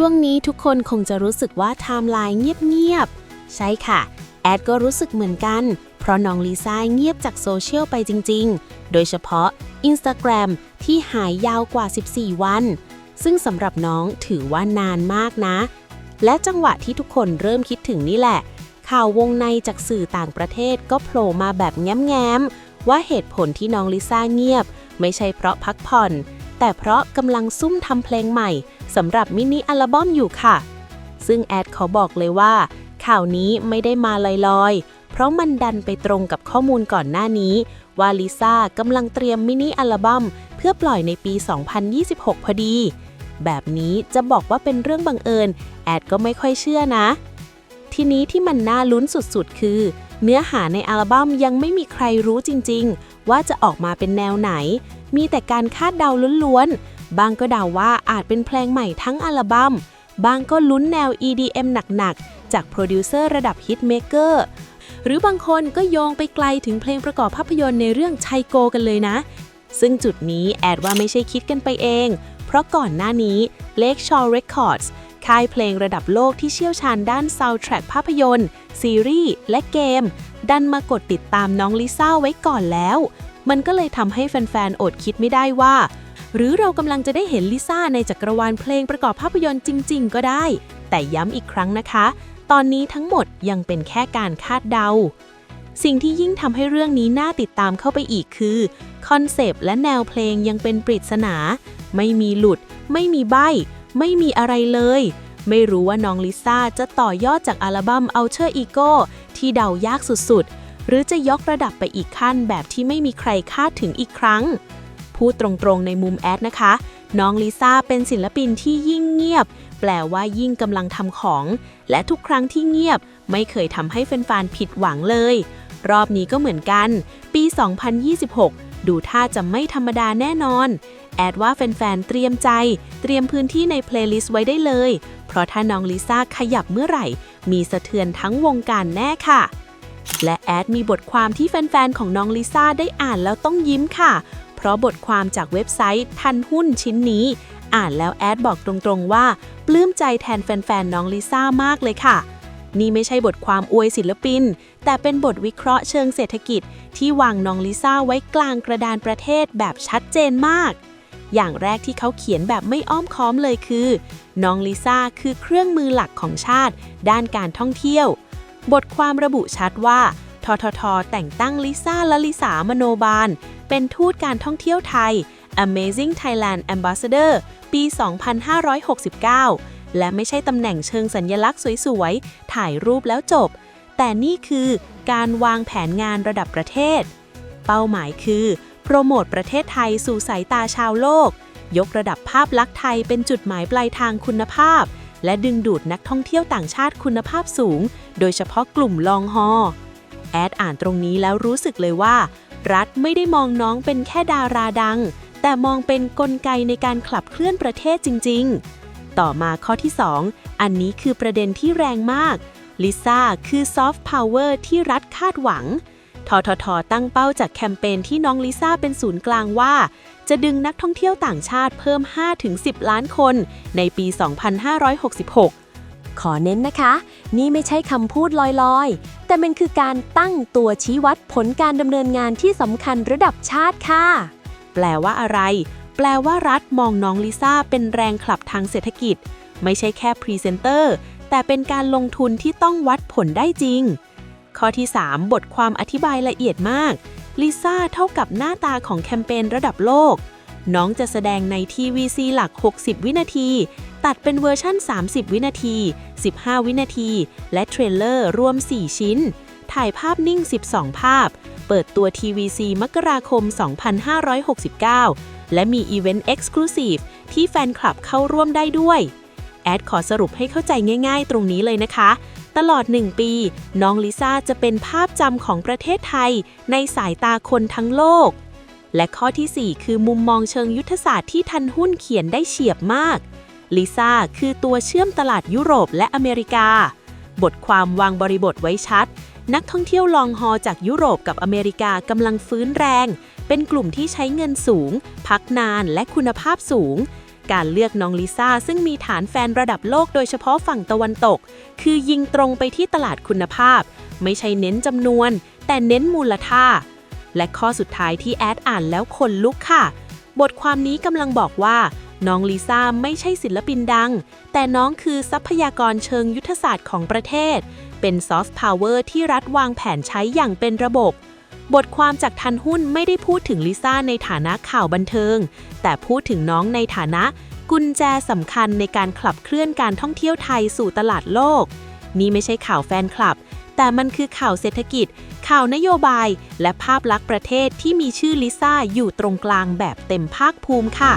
ช่วงนี้ทุกคนคงจะรู้สึกว่าไทม์ไลน์เงียบๆ ใช่ค่ะ แอดก็รู้สึกเหมือนกัน เพราะน้องลิซ่าเงียบจากโซเชียลไปจริงๆ โดยเฉพาะ Instagram ที่หายยาวกว่า 14 วัน ซึ่งสำหรับน้องถือว่านานมากนะ และจังหวะที่ทุกคนเริ่มคิดถึงนี่แหละ ข่าววงในจากสื่อต่างประเทศก็โผล่มาแบบแง้มๆว่าเหตุผลที่น้องลิซ่าเงียบ ไม่ใช่เพราะพักผ่อน แต่เพราะกำลังซุ่มทำเพลงใหม่สำหรับมินิอัลบั้มอยู่ค่ะ ซึ่งแอดขาบอกเลยว่า ข่าวนี้ไม่ได้มาลอยๆ เพราะมันดันไปตรงกับข้อมูลก่อนหน้านี้ ว่าลิซ่ากำลังเตรียมมินิอัลบั้มเพื่อปล่อยในปี 2026 พอดี แบบนี้จะบอกว่าเป็นเรื่องบังเอิญ แอดก็ไม่ค่อยเชื่อนะ ทีนี้ที่มันน่าลุ้นสุดๆ คือ เนื้อหาในอัลบั้มยังไม่มีใครรู้จริงๆ ว่าจะออกมาเป็นแนวไหน มีแต่การคาดเดาล้วนๆ บางก็เดาว่าอาจเป็นเพลงใหม่ทั้งอัลบัม้ม บางก็ลุ้นแนว EDM หนักๆ จากโปรดิวเซอร์ระดับฮิตเมเกอร์หรือบางคนก็โยงไปไกลถึงเพลงประกอบภาพยนตร์ในเรื่องไชโกกันเลยนะ ซึ่งจุดนี้แอดว่าไม่ใช่คิดกันไปเอง เพราะก่อนหน้านี้ Lake Shore Records ค่ายเพลงระดับโลกที่เชี่ยวชาญด้านซาวด์แทร็กภาพยนตร์ ซีรีส์ และเกม ดันมากดติดตามน้องลิซ่าไว้ก่อนแล้ว มันก็เลยทำให้แฟนๆ อดคิดไม่ได้ว่า หรือเรากำลังจะได้เห็นลิซ่าในจักรวาลเพลงประกอบภาพยนตร์จริง ๆ ก็ได้ แต่ย้ำอีกครั้งนะคะ ตอนนี้ทั้งหมดยังเป็นแค่การคาดเดา สิ่งที่ยิ่งทำให้เรื่องนี้น่าติดตามเข้าไปอีกคือคอนเซปต์และแนวเพลงยังเป็นปริศนา ไม่มีหลุด ไม่มีใบ ไม่มีอะไรเลย ไม่รู้ว่าน้องลิซ่าจะต่อยอดจากอัลบั้ม Alter Ego ที่เดายากสุดๆ หรือจะยกระดับไปอีกขั้นแบบที่ไม่มีใครคาดถึงอีกครั้ง พูดตรงๆในมุมแอดนะคะ น้องลิซ่าเป็นศิลปินที่ยิ่งเงียบ แปลว่ายิ่งกำลังทำของ และทุกครั้งที่เงียบไม่เคยทำให้แฟนๆผิดหวังเลย รอบนี้ก็เหมือนกัน ปี 2026 ดูท่าจะไม่ธรรมดาแน่นอน แอดว่าแฟนๆ เตรียมใจ เตรียมพื้นที่ในเพลย์ลิสต์ไว้ได้เลย เพราะถ้าน้องลิซ่าขยับเมื่อไหร่ มีสะเทือนทั้งวงการแน่ค่ะ และแอดมีบทความที่แฟนๆ ของน้องลิซ่าได้อ่านแล้วต้องยิ้มค่ะ เพราะบทความจากเว็บไซต์ทันหุ้นชิ้นนี้ อ่านแล้วแอดบอกตรงๆว่า ปลื้มใจแทนแฟนๆ น้องลิซ่ามากเลยค่ะ นี่ไม่ใช่บทความอวยศิลปิน แต่เป็นบทวิเคราะห์เชิงเศรษฐกิจ ที่วางน้องลิซ่าไว้กลางกระดานประเทศแบบชัดเจนมาก อย่างแรกที่เขาเขียนแบบไม่อ้อมค้อมเลยคือ น้องลิซ่าคือเครื่องมือหลักของชาติ ด้านการท่องเที่ยว บทความระบุชัดว่าททท แต่งตั้งลิซ่าและลิสามโนบาล เป็นทูตการท่องเที่ยวไทย Amazing Thailand Ambassador ปี 2569 และไม่ใช่ตำแหน่งเชิงสัญญลักษณ์สวยๆ ถ่ายรูปแล้วจบ แต่นี่คือการวางแผนงานระดับประเทศ เป้าหมายคือ โปรโมทประเทศไทยสู่สายตาชาวโลก ยกระดับภาพลักษณ์ไทยเป็นจุดหมายปลายทางคุณภาพ และดึงดูดนักท่องเที่ยวต่างชาติคุณภาพสูง โดยเฉพาะกลุ่มลองฮอแอดอ่านตรงนี้แล้วรู้สึกเลยว่า รัฐไม่ได้มองน้องเป็นแค่ดาราดัง แต่มองเป็นนกลไกในการขับเคลื่อนประเทศจริง ๆ ต่อมาข้อที่ 2 อันนี้คือประเด็นที่แรงมาก ลิซ่าคือซอฟต์พาวเวอร์ที่รัฐคาดหวัง ททท ตั้งเป้าจากแคมเปญที่น้องลิซ่าเป็นศูนย์กลางว่า จะดึงนักท่องเที่ยวต่างชาติเพิ่ม 5-10 ล้านคน ในปี 2566ขอเน้นนะคะ นี่ไม่ใช่คำพูดลอยๆ แต่มันคือการตั้งตัวชี้วัดผลการดำเนินงานที่สำคัญระดับชาติค่ะ แปลว่าอะไร แปลว่ารัฐมองน้องลิซ่าเป็นแรงขับทางเศรษฐกิจ ไม่ใช่แค่พรีเซนเตอร์ แต่เป็นการลงทุนที่ต้องวัดผลได้จริง ข้อที่ 3 บทความอธิบายละเอียดมาก ลิซ่าเท่ากับหน้าตาของแคมเปญระดับโลก น้องจะแสดงในทีวีซีหลัก 60 วินาที ตัดเป็นเวอร์ชั่น 30 วินาที 15 วินาที และเทรลเลอร์รวม 4 ชิ้น ถ่ายภาพนิ่ง 12 ภาพ เปิดตัว TVC มกราคม 2569 และมีอีเวนต์ Exclusive ที่แฟนคลับเข้าร่วมได้ด้วย แอดขอสรุปให้เข้าใจง่ายๆ ตรงนี้เลยนะคะ ตลอด 1 ปี น้องลิซ่าจะเป็นภาพจำของประเทศไทย ในสายตาคนทั้งโลก และข้อทีสี่4 คือมุมมองเชิงยุทธศาสตร์ที่ทันหุ้นเขียนได้เฉียบมากลิซ่าคือตัวเชื่อมตลาดยุโรปและอเมริกา บทความวางบริบทไว้ชัด นักท่องเที่ยวลองฮอจากยุโรปกับอเมริกากำลังฟื้นแรง เป็นกลุ่มที่ใช้เงินสูง พักนานและคุณภาพสูง การเลือกน้องลิซ่าซึ่งมีฐานแฟนระดับโลกโดยเฉพาะฝั่งตะวันตก คือยิงตรงไปที่ตลาดคุณภาพ ไม่ใช่เน้นจำนวน แต่เน้นมูลค่า และข้อสุดท้ายที่แอดอ่านแล้วคนลุกค่ะ บทความนี้กำลังบอกว่าน้องลิซ่าไม่ใช่ศิลปินดัง แต่น้องคือทรัพยากรเชิงยุทธศาสตร์ของประเทศ เป็นซอฟต์พาวเวอร์ที่รัฐวางแผนใช้อย่างเป็นระบบ บทความจากทันหุ้นไม่ได้พูดถึงลิซ่าในฐานะข่าวบันเทิง แต่พูดถึงน้องในฐานะ กุญแจสำคัญในการขับเคลื่อนการท่องเที่ยวไทยสู่ตลาดโลก นี่ไม่ใช่ข่าวแฟนคลับ แต่มันคือข่าวเศรษฐกิจ ข่าวนโยบาย และภาพลักษณ์ประเทศที่มีชื่อลิซ่าอยู่ตรงกลางแบบเต็มภาคภูมิค่ะ